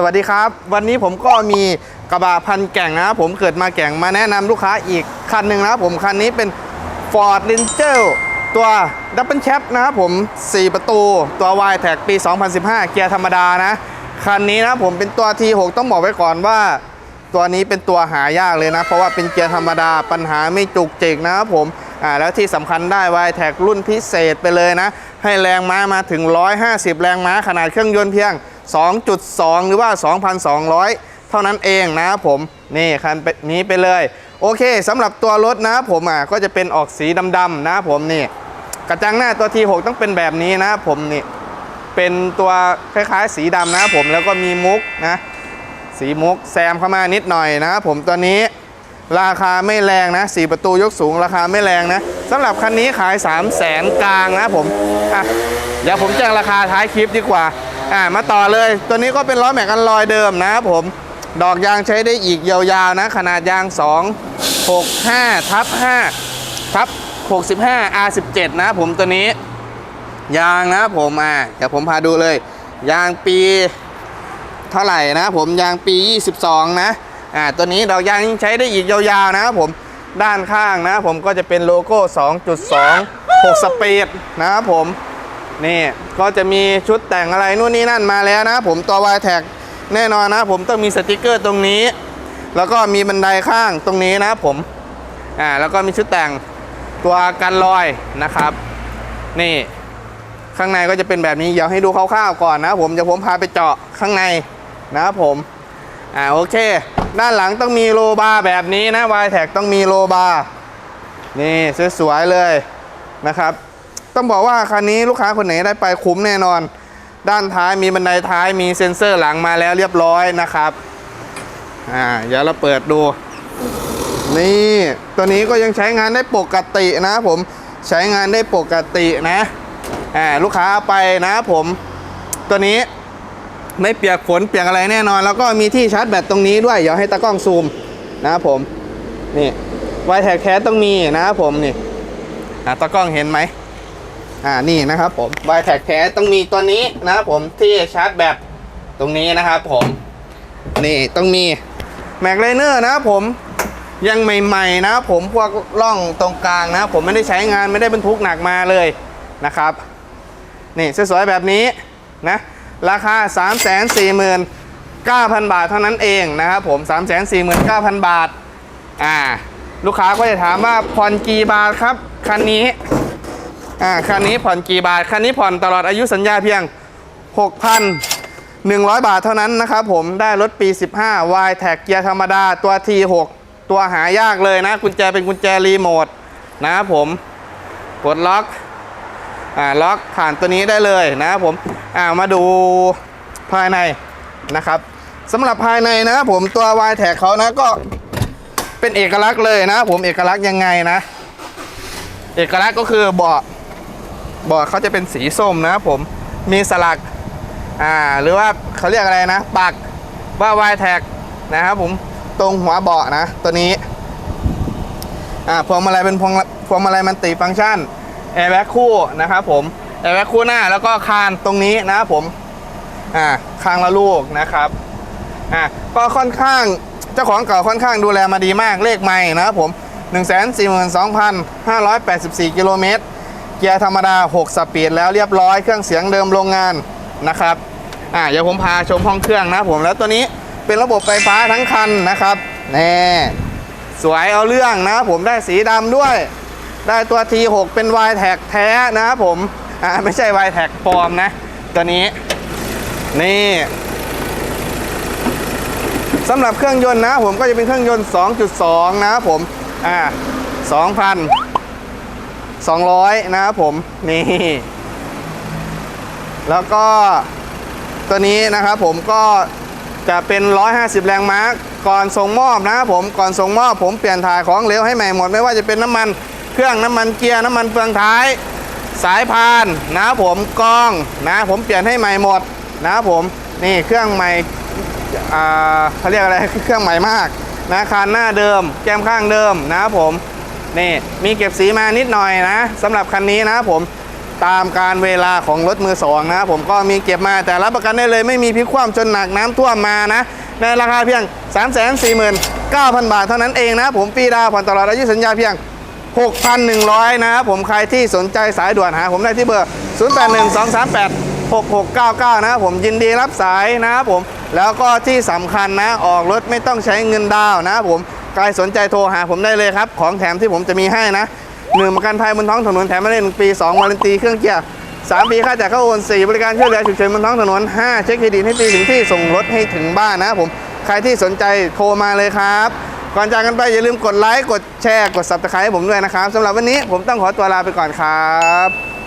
สวัสดีครับ วันนี้ผมก็มีกระบะพันแก่งนะครับผมเกิดมาแก่งมาแนะนำลูกค้าอีกคันหนึ่งนะครับผมคันนี้เป็น Ford Ranger ตัว Double Cab นะครับผม 4 ประตูตัว y t a g ปี 2015 เกียร์ธรรมดานะ คันนี้นะผมเป็นตัว T6 ต้องบอกไว้ก่อนว่า ตัวนี้เป็นตัวหายากเลยนะ เพราะว่าเป็นเกียร์ธรรมดาปัญหาไม่จุกจิกนะครับผมอ่าแล้วที่สำคัญได้ y t a g รุ่นพิเศษไปเลยนะ ให้แรงม้ามาถึง 150 แรงม้าขนาดเครื่องยนต์เพียง 2.2 หรือว่า 2,200 เท่านั้นเองนะครับผม นี่คันนี้ไปเลย โอเคสำหรับตัวรถนะครับผมอะก็จะเป็นออกสีดำๆนะครับผมนี่ กระจังหน้าตัว T6 ต้องเป็นแบบนี้นะครับผมนี่ เป็นตัวคล้ายๆ สีดำนะครับผมแล้วก็มีมุกนะ สีมุกแซมเข้ามานิดหน่อยนะครับผมตัวนี้ราคาไม่แรงนะสีประตูยกสูงราคาไม่แรงนะสำหรับคันนี้ขาย 3 0 0แสนกลางนะผมอะเดี๋ยวผมแจ้งราคาท้ายคลิปดีกว่า อะมาต่อเลย ตัวนี้ก็เป็นล้อแม็กอันลอยเดิมนะครับผม ดอกยางใช้ได้อีกยาวๆนะ ขนาดยาง 2 6 5ทับ5ทับ65 R17 นะผมตัวนี้ ยางนะผมอะเดี๋ยวผมพาดูเลย ยางปีเท่าไหร่นะผมยางปี 22 นะอ่าตัวนี้ดอกยางใช้ได้อีกยาวๆนะครับผมด้านข้างนะผมก็จะเป็นโลโก้ 2.2 6สปีดนะครับผม นี่ก็จะมีชุดแต่งอะไรนู่นนี่นั่นมาแล้วนะ ผมตัว y t a g แน่นอนนะ ผมต้องมีสติกเกอร์ตรงนี้ แล้วก็มีบันไดข้างตรงนี้นะผมอ่าแล้วก็มีชุดแต่งตัวกันรอยนะครับ นี่ข้างในก็จะเป็นแบบนี้เดี๋ยวให้ดูคร่าวๆก่อนนะผมเดี๋ยวผมพาไปเจาะข้างในนะครับผมอ่าโอเค ด้านหลังต้องมีโลบาร์แบบนี้นะ y t แท็กต้องมีโลบาร์นี่สวยๆเลยนะครับ ต้องบอกว่าคันนี้ลูกค้าคนไหนได้ไปคุ้มแน่นอน ด้านท้ายมีบันไดท้ายมีเซ็นเซอร์หลังมาแล้วเรียบร้อยนะครับอ่าเดี๋ยวเราเปิดดู นี่ตัวนี้ก็ยังใช้งานได้ปกตินะผมใช้งานได้ปกตินะอ่าลูกค้าไปนะผมตัวนี้ไม่เปียกฝนเปียกอะไรแน่นอน แล้วก็มีที่ชาร์จแบตตรงนี้ด้วยเดี๋ยวให้ตากล้องซูมนะครับผมนี่ไวแท็กแคสต้องมีนะครับผมนี่อ่าตากล้องเห็นไหม อ่านี่นะครับผมไวแท็กแคสต้องมีตัวนี้นะครับผมที่ชาร์จแบตตรงนี้นะครับผม นี่ต้องมีแม็กไลเนอร์นะครับผมยังใหม่ๆนะครับผมพวกร่องตรงกลางนะครับผมไม่ได้ใช้งานไม่ได้บรรทุกหนักมาเลยนะครับ นี่สวยๆแบบนี้นะ ราคา 3 4 9 0 0 0 บาทเท่านั้นเองนะครับผม 3 4 9 0 0 0 บาท อ่า ลูกค้าก็จะถามว่าผ่อนกี่บาทครับ คันนี้ อ่าคันนี้ผ่อนกี่บาท คันนี้ผ่อนตลอดอายุสัญญาเพียง 6,100 บาทเท่านั้นนะครับผมได้รถปี 15 Y Tag เกียร์ธรรมดาตัว T6 ตัวหายากเลยนะ กุญแจเป็นกุญแจรีโมทนะครับผมปลดล็อกอ่าล็อกผ่านตัวนี้ได้เลยนะครับผมอ่ามาดูภายในนะครับสำหรับภายในนะครับผมตัว y t แท็กเขานะก็เป็นเอกลักษณ์เลยนะครับผมเอกลักษณ์ยังไงนะ เอกลักษณ์ก็คือเบาะ เบาะเขาจะเป็นสีส้มนะครับผมมีสลักอ่าหรือว่าเขาเรียกอะไรนะปักว่า y t แท็กนะครับผมตรงหัวเบาะนะ ตัวนี้อ่าพวงมาลัยเป็นพวงพวงมาลัยมันติฟังก์ชันแอร์แบ็กคู่นะครับผมแอร์แบ็กคู่หน้าแล้วก็คานตรงนี้นะครับผมอ่าข้างละลูกนะครับอ่าก็ค่อนข้างเจ้าของเก่าค่อนข้างดูแลมาดีมากเลขใหม่นะครับผม 142,584 กิโลเมตร เกียร์ธรรมดา 6 สปีดแล้วเรียบร้อยเครื่องเสียงเดิมโรงงานนะครับอ่าเดี๋ยวผมพาชมห้องเครื่องนะผมแล้วตัวนี้เป็นระบบไฟฟ้าทั้งคันนะครับแน่สวยเอาเรื่องนะผมได้สีดำด้วย ได้ตัว T6 เป็น Y Tag แท้นะผมอ่าไม่ใช่ Y Tag ปลอมนะ ตัวนี้ นี่สำหรับเครื่องยนต์นะผมก็จะเป็นเครื่องยนต์ 2.2 นะผมอ่า 200 นะครับผม นี่ แล้วก็ตัวนี้นะครับผมก็จะเป็น 150 แรงม้าก่อนส่งมอบนะครับผมก่อนส่งมอบผมเปลี่ยนถ่ายของเหลวให้ใหม่หมด ไม่ว่าจะเป็นน้ำมันเครื่องน้ำมันเกียร์น้ำมันเฟืองท้าย สายพานนะครับผมกล้องนะผมเปลี่ยนให้ใหม่หมดนะครับผมนี่เครื่องใหม่เขาเรียกอะไรเครื่องใหม่มากนะคานหน้าเดิม แก้มข้างเดิมนะครับผม นี่มีเก็บสีมานิดหน่อยนะสำหรับคันนี้นะผมตามการเวลาของรถมือสองนะผมก็มีเก็บมาแต่รับประกันได้เลย ไม่มีพิกคว่ำจนหนักน้ำท่วมมานะ ในราคาเพียง 3 4 9 0 0 0 บาทเท่านั้นเองนะผมฟรีดาวผ่อนตลอดอายุสัญญาเพียง 6,100 นะครับผมใครที่สนใจสายด่วนหาผมได้ที่เบอร์ 081238 6699 นะครับผมยินดีรับสายนะครับผมแล้วก็ที่สำคัญนะออกรถไม่ต้องใช้เงินดาวน์นะครับผม ใครสนใจโทรหาผมได้เลยครับ ของแถมที่ผมจะมีให้นะหนึ่งประกันภัยบนท้องถนนแถมมาได้หนึ่งปี2วารันตีเครื่องเกียร์สามปีค่าจ่ายค่าโอนสี่บริการช่วยเหลือฉุกเฉินบนท้องถนนห้าเช็คเครดิตให้ฟรีถึงที่ส่งรถให้ถึงบ้านนะผมใครที่สนใจโทรมาเลยครับ ก่อนจากกันไปอย่าลืมกดไลค์กดแชร์กด subscribe ให้ผมด้วยนะครับสำหรับวันนี้ผมต้องขอตัวลาไปก่อนครับ